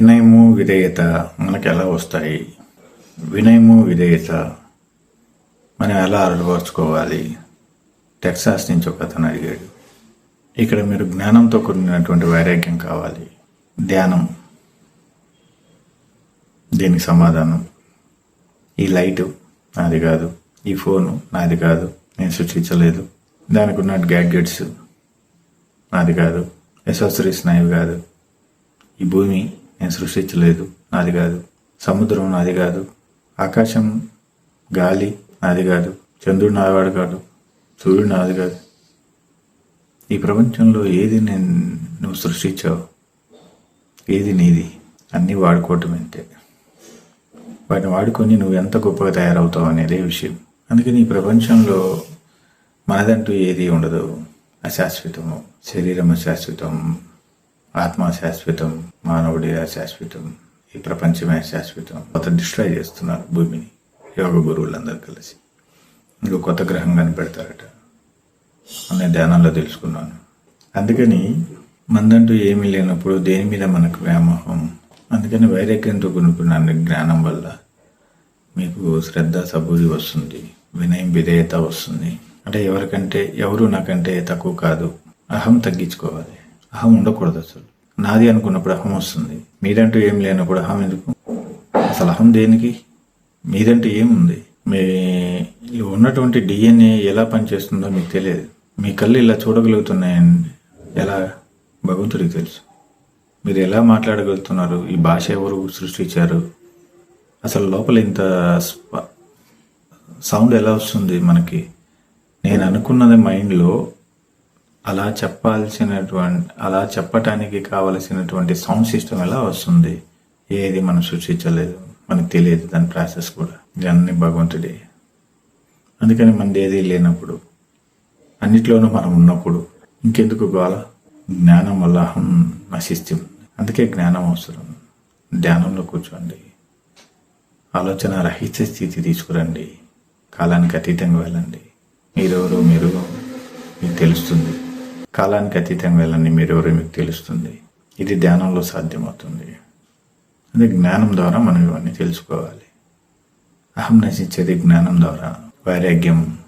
వినయము విధేయత మనకు ఎలా వస్తాయి? వినయము విధేయత మనం ఎలా అలవర్చుకోవాలి? టెక్సాస్ నుంచి ఒక అతను అడిగాడు. ఇక్కడ మీరు జ్ఞానంతో కూడినటువంటి వైరాగ్యం కావాలి. ధ్యానం. దీనికి సమాధానం. ఈ లైటు నాది కాదు. ఈ ఫోను నాది కాదు. నేను సృష్టించలేదు. దానికి ఉన్న గ్యాడ్గెట్స్ నాది కాదు. ఎసెసరీస్ నావి కాదు. ఈ భూమి నేను సృష్టించలేదు. నాది కాదు. సముద్రం నాది కాదు. ఆకాశం గాలి నాది కాదు. చంద్రుడు నాదివాడు కాదు. సూర్యుడు నాది కాదు. ఈ ప్రపంచంలో ఏది నేను నువ్వు సృష్టించావు? ఏది నీది? అన్నీ వాడుకోవటం అంతే వాటిని వాడుకొని నువ్వు ఎంత గొప్పగా తయారవుతావు అనేదే విషయం. అందుకని ఈ ప్రపంచంలో మనదంటూ ఏది ఉండదు. అశాశ్వతము శరీరం అశాశ్వతం ఆత్మ శాశ్వతం మానవుడి అశాశ్వతం ఈ ప్రపంచమే శాశ్వతం కొత్త డిస్ట్రాయ్ చేస్తున్నారు భూమిని యోగ గురువులందరూ కలిసి. ఇంకో కొత్త గ్రహం కనిపెడతారట. అనే ధ్యానంలో తెలుసుకున్నాను. అందుకని మందంటూ ఏమీ లేనప్పుడు దేని మీద మనకు వ్యామోహం? అందుకని వైరాగ్యంతో కొనుక్కున్న జ్ఞానం వల్ల మీకు శ్రద్ధ సబూరి వస్తుంది. వినయం విధేయత వస్తుంది. అంటే ఎవరికంటే ఎవరు నాకంటే తక్కువ కాదు. అహం తగ్గించుకోవాలి. అహం ఉండకూడదు అసలు. నాది అనుకున్నప్పుడు అహం వస్తుంది. మీదంటూ ఏం లేనప్పుడు అహం ఎందుకు? అసలు అహం దేనికి? మీదంటే ఏముంది? మీ ఉన్నటువంటి డిఎన్ఏ ఎలా పనిచేస్తుందో మీకు తెలియదు. మీ కళ్ళు ఇలా చూడగలుగుతున్నాయండి. ఎలా? భగవంతుడికి తెలుసు. మీరు ఎలా మాట్లాడగలుగుతున్నారు? ఈ భాష ఎవరు సృష్టించారు? అసలు లోపల ఇంత సౌండ్ ఎలా వస్తుంది మనకి? నేను అనుకున్నది మైండ్లో అలా చెప్పాల్సినటువంటి అలా చెప్పటానికి కావలసినటువంటి సౌండ్ సిస్టమ్ ఎలా వస్తుంది? ఏది మనం సృష్టించలేదు? మనకు తెలియదు దాని ప్రాసెస్ కూడా. ఇవన్నీ భగవంతుడే. అందుకని మనది ఏది లేనప్పుడు అన్నిట్లోనూ మనం ఉన్నప్పుడు ఇంకెందుకు గోల? జ్ఞానం వల్ల అహం నశిస్తుంది. అందుకే జ్ఞానం అవసరం. ధ్యానంలో కూర్చోండి. ఆలోచన రహిత స్థితి తీసుకురండి. కాలానికి అతీతంగా వెళ్ళండి. మీరెవరో మీరు మీకు తెలుస్తుంది. కాలానికి అతీతంగా వెళ్ళని మీరెవరో మీకు తెలుస్తుంది. ఇది ధ్యానంలో సాధ్యమవుతుంది. అదే జ్ఞానం ద్వారా మనం ఇవన్నీ తెలుసుకోవాలి. అహం నశించేది జ్ఞానం ద్వారా. వైరాగ్యం